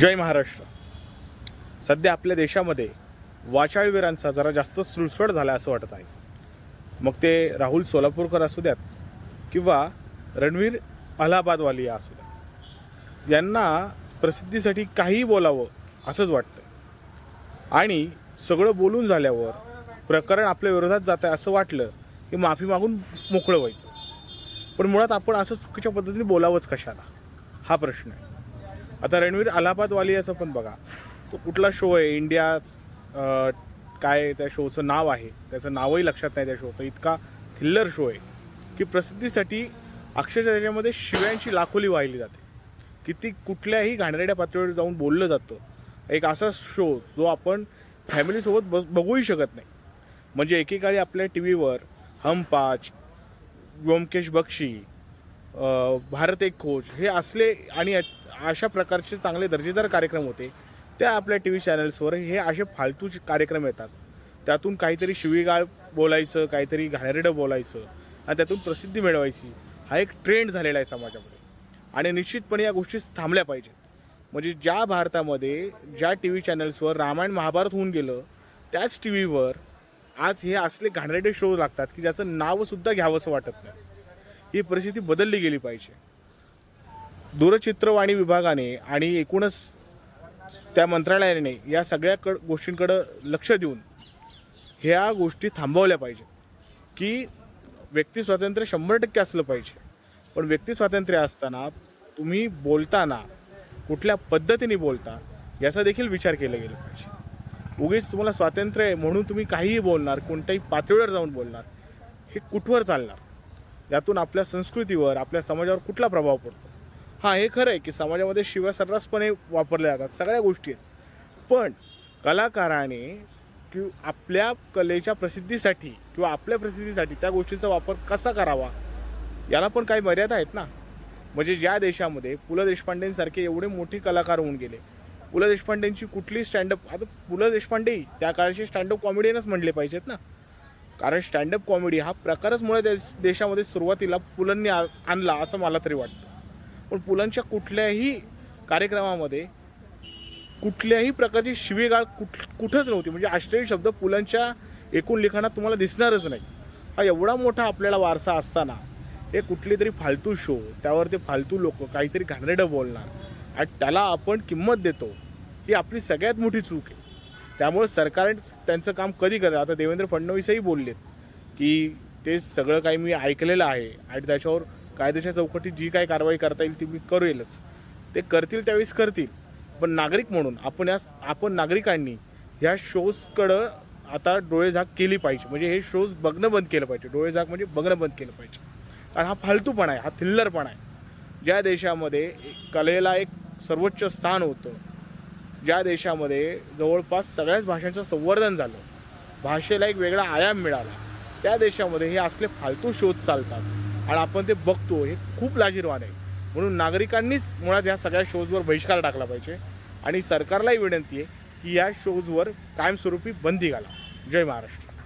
जय महाराष्ट्र. सध्या आपल्या देशामध्ये वाचाळवीरांचा जरा जास्त सुळसुळ झाला असं वाटत आहे. मग ते राहुल सोलापूरकर असू द्यात किंवा रणवीर अलाहाबादवाली असू द्यात. यांना प्रसिद्धीसाठी काहीही बोलावं असंच वाटतं आणि सगळं बोलून झाल्यावर प्रकरण आपल्या विरोधात जात आहे असं वाटलं की माफी मागून मोकळं व्हायचं. पण मुळात आपण असं चुकीच्या पद्धतीने बोलावंच कशाला? हा प्रश्न आहे. आता रणवीर अलाहाबादवाली याचं पण बघा. तो कुठला शो आहे? इंडिया काय त्या शोचं नाव आहे? त्याचं नावही लक्षात नाही त्या शोचं इतका थिल्लर शो आहे की प्रसिद्धीसाठी अक्षरशः त्याच्यामध्ये शिव्यांची लाखोली वाहिली जाते. किती कुठल्याही घाणेरड्या पातळीवर जाऊन बोललं जातं. एक असा शो जो आपण फॅमिलीसोबत ब बघूही शकत नाही. म्हणजे एकेकाळी आपल्या टी व्हीवर हम पाच व्योमकेश बक्षी भारत एक खोज हे असले आणि अशा प्रकारचे चांगले दर्जेदार कार्यक्रम होते. त्या आपल्या टी व्ही चॅनल्सवर हे असे फालतू कार्यक्रम येतात. त्यातून काहीतरी शिवीगाळ बोलायचं काहीतरी घाणेरडं बोलायचं आणि त्यातून प्रसिद्धी मिळवायची. हा एक ट्रेंड झालेला आहे समाजामध्ये. आणि निश्चितपणे या गोष्टी थांबल्या पाहिजेत. म्हणजे ज्या भारतामध्ये ज्या टी व्ही चॅनल्सवर रामायण महाभारत होऊन गेलं त्याच टी व्हीवर आज हे असले घाणेरडे शो लागतात की ज्याचं नावसुद्धा घ्यावंसं वाटत नाही. ही परिस्थिती बदलली गेली पाहिजे. दूरचित्रवाणी विभागाने आणि एकूणच त्या मंत्रालयाने या सगळ्या कड गोष्टींकडं लक्ष देऊन ह्या गोष्टी थांबवल्या पाहिजे. की व्यक्ती स्वातंत्र्य शंभर टक्के असलं पाहिजे. पण व्यक्ती स्वातंत्र्य असताना तुम्ही बोलताना कुठल्या पद्धतीने बोलता याचा देखील विचार केला गेला पाहिजे. उगीच तुम्हाला स्वातंत्र्य आहे म्हणून तुम्ही काहीही बोलणार कोणत्याही पातळीवर जाऊन बोलणार हे कुठवर चालणार? यातून आपल्या संस्कृतीवर आपल्या समाजावर कुठला प्रभाव पडतो? हां हे खरं आहे की समाजामध्ये शिव्या सर्रासपणे वापरल्या जातात सगळ्या गोष्टी आहेत. पण कलाकाराने कि आपल्या कलेच्या प्रसिद्धीसाठी किंवा आपल्या प्रसिद्धीसाठी त्या गोष्टीचा वापर कसा करावा याला पण काही मर्यादा आहेत ना? म्हणजे ज्या देशामध्ये पु ल देशपांडेंसारखे एवढे मोठे कलाकार होऊन गेले पु ल देशपांडेंची कुठली स्टँडअप आता पु ल देशपांडे त्या काळाचे स्टँडअप कॉमेडियनच म्हणले पाहिजेत ना? कारण स्टँडअप कॉमेडी हा प्रकारच मुळे देश देशामध्ये सुरुवातीला पुलंनी आ- आणला असं मला तरी वाटतं. पण पुलांच्या कुठल्याही कार्यक्रमामध्ये कुठल्याही प्रकारची शिवीगाळ कुठ कुठंच नव्हती. म्हणजे आश्चर्य शब्द पुलांच्या एकूण लिखाणात तुम्हाला दिसणारच नाही. हा एवढा मोठा आपल्याला वारसा असताना हे कुठली तरी फालतू शो त्यावर ते फालतू लोक काहीतरी घाणेरडं बोलणार आणि त्याला आपण किंमत देतो ही आपली सगळ्यात मोठी चूक आहे. त्यामुळे सरकार त्यांचं काम कधी करेल आता देवेंद्र फडणवीसही बोललेत की ते सगळं काही मी ऐकलेलं आहे आणि त्याच्यावर कायद्याच्या चौकटीत जी काही कारवाई करता येईल ती मी करेलच. ते करतील त्यावेळेस करतील. पण नागरिक म्हणून आपण या आपण नागरिकांनी ह्या शोजकडं आता डोळेझाक केली पाहिजे. म्हणजे हे शोज बघणं बंद केलं पाहिजे. डोळेझाक म्हणजे बघणं बंद केलं पाहिजे. कारण हा फालतूपणा आहे हा थिल्लरपणा आहे. ज्या देशामध्ये कलेला एक सर्वोच्च स्थान होतं ज्या देशामध्ये जवळपास सगळ्याच भाषांचं संवर्धन झालं भाषेला एक वेगळा आयाम मिळाला त्या देशामध्ये हे असले फालतू शोध चालतात. आणि आपण ते बघतो हे खूप लाजीरवान आहे. म्हणून नागरिकांनीच मुळात ह्या सगळ्या शोजवर बहिष्कार टाकला पाहिजे. आणि सरकारलाही विनंती आहे की या शोजवर कायमस्वरूपी बंदी घाला. जय महाराष्ट्र.